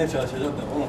Yine çalışacak da oğlum.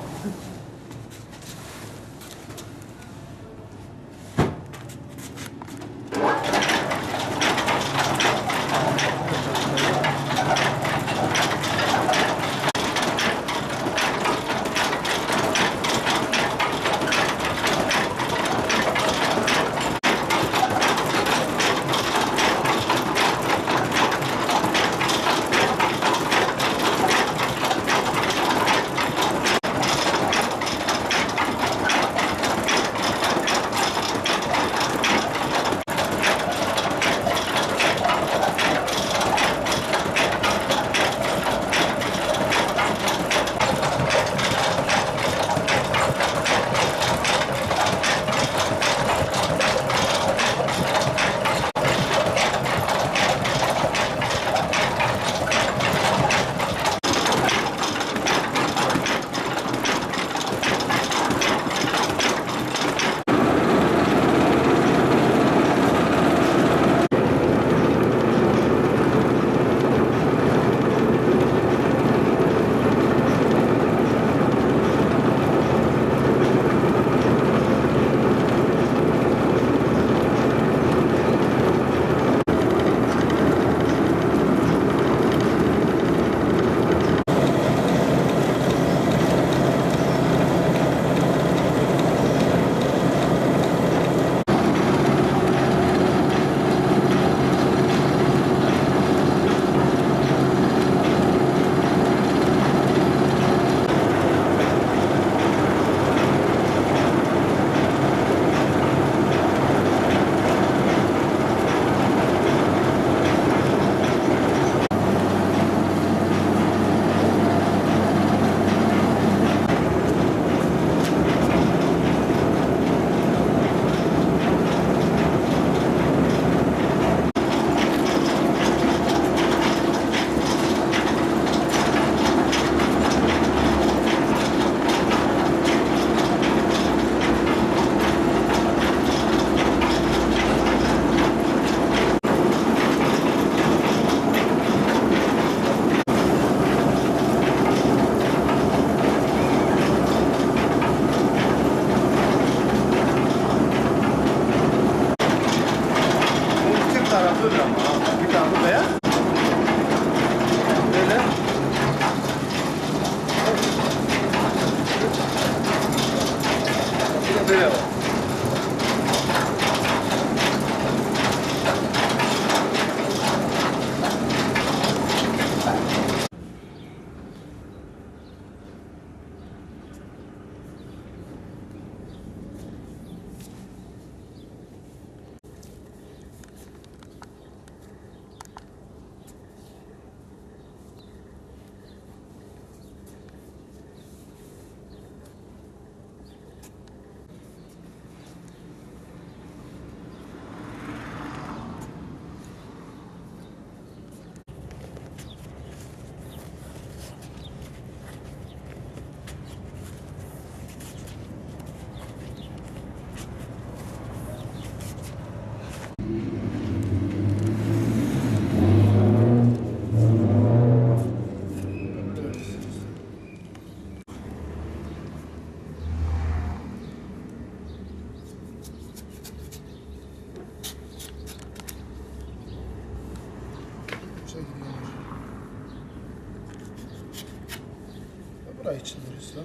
Ya Burayı çizdiriyorsun.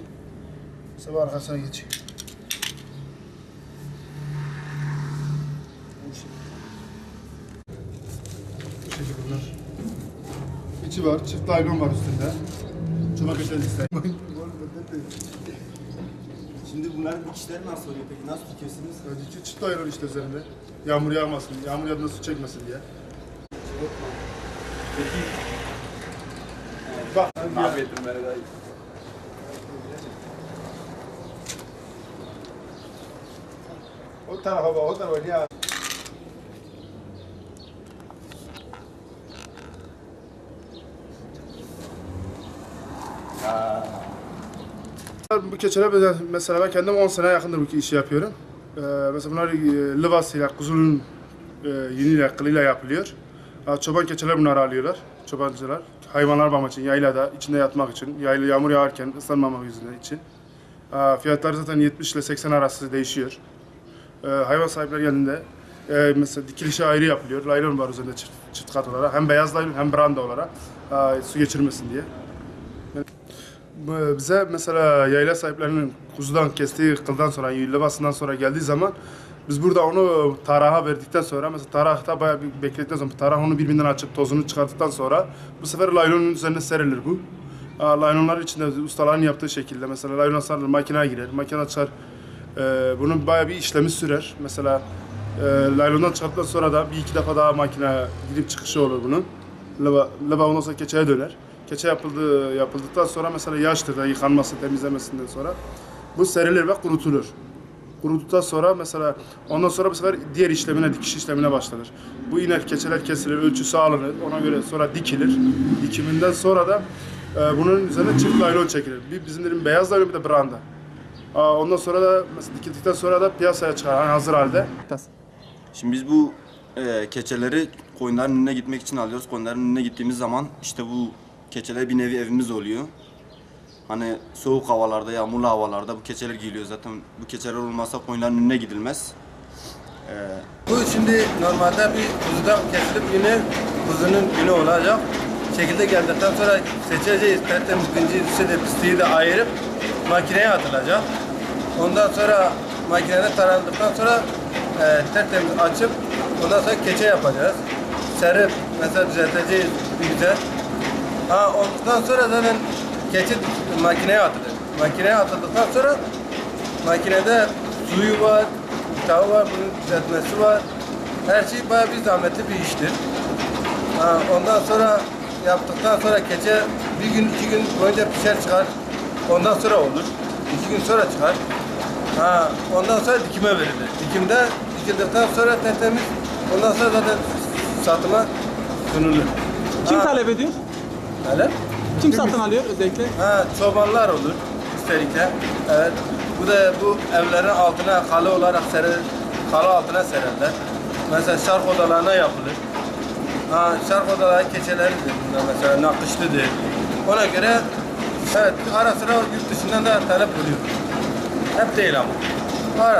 Sabah arkasına geç. Bu şekilde. Şekilde bunlar. İçi var, çift laylon var üstünde. Çomak öten ister. Şimdi bunların dikişleri nasıl oluyor peki? Nasıl tutuyorsunuz? İçi çift laylon işte üzerinde. Yağmur yağmasın, yağmur yağdığında su çekmesin diye. Peki Bak, mahvettim beni daha o tarafa bak, o tarafa ya. Bu keçiler böyle- mesela ben kendim 10 sene yakındır bu işi yapıyorum. Ee, mesela bunlar e, livasıyla, kuzunun e, yünüyle, kılıyla yapılıyor. Ha, Çoban keçiler bunları alıyorlar. Çobancılar. Hayvanlar bakmak için, yaylada, içinde yatmak için, yayla yağmur yağarken ıslanmamak yüzünden için. Ha, Fiyatları zaten 70 ile 80 arası değişiyor. Ee, hayvan sahipleri geldiğinde e, mesela dikilişi ayrı yapılıyor. Laylon var üzerinde çift, çift kat olarak. Hem beyaz laylon hem branda olarak ha, su geçirmesin diye. Bu- Bize mesela yayla sahiplerinin kuzudan kestiği kıldan sonra, yıllabasından sonra geldiği zaman biz burada onu taraha verdikten sonra mesela tarahta bayağı bir bekledikten sonra tarah onu birbirinden açıp tozunu çıkarttıktan sonra bu sefer laylonun üzerine serilir bu. Laylonlar içinde ustaların yaptığı şekilde mesela laylon sarılır, makineye girer, makine açar. Ee, bunun bayağı bir işlemi sürer. Mesela e, laylondan çıkarttıktan sonra da bir iki defa daha makine gidip çıkışı olur bunun. Lava, lava ondan sonra keçeye döner. Keçe yapıldı, yapıldıktan sonra mesela yağıştır da yıkanması, temizlemesinden sonra bu serilir ve kurutulur. Kuruduktan sonra mesela ondan sonra bu sefer diğer işlemine, dikiş işlemine başlanır. Bu iner, keçeler kesilir, ölçüsü alınır. Ona göre sonra dikilir. Dikiminden sonra da e, bunun üzerine çift laylon çekilir. Bir bizim dediğim beyaz laylon bir de branda. Ondan sonra da dikildikten sonra da piyasaya çıkar hani hazır halde. Şimdi biz bu e, keçeleri koyunların önüne gitmek için alıyoruz. Koyunların önüne gittiğimiz zaman işte bu keçeler bir nevi evimiz oluyor. Hani soğuk havalarda, yağmurlu havalarda bu keçeler giyiliyor. Zaten bu keçeler olmazsa koyunların önüne gidilmez. E, Bu şimdi normalde bir kuzudan kesilip yine kuzunun günü olacak. Şekilde geldikten sonra seçeceğiz. Tertemiz güncesi de pisliği de ayırıp makineye atılacak. Ondan sonra makinede tarandıktan sonra e, tertemiz açıp ondan sonra keçe yapacağız. Serip mesela düzelteceğiz bir güzel. Ha, ondan sonra zaten keçi makineye atılır. Makineye atıldıktan sonra makinede suyu var, tağı var, bunun düzeltmesi var. Her şey bayağı bir zahmetli bir iştir. Ha, ondan sonra yaptıktan sonra keçe bir gün, iki gün boyunca pişer çıkar. Ondan sonra olur. İki gün sonra çıkar. Ha, ondan sonra dikime verilir. Dikimde dikildikten sonra tertemiz. Ondan sonra zaten satıma sunulur. Kim Ha, talep ediyor? Öyle. Kim satın alıyor özellikle? Ha, çobanlar olur üstelikle. Evet. Bu da bu evlerin altına halı olarak serir, halı altına sererler. Mesela şark odalarına yapılır. Ha, şark odaları keçeleridir mesela nakışlıdır. Ona göre evet ara sıra yurt dışından da talep oluyor. Hep değil ama. Ara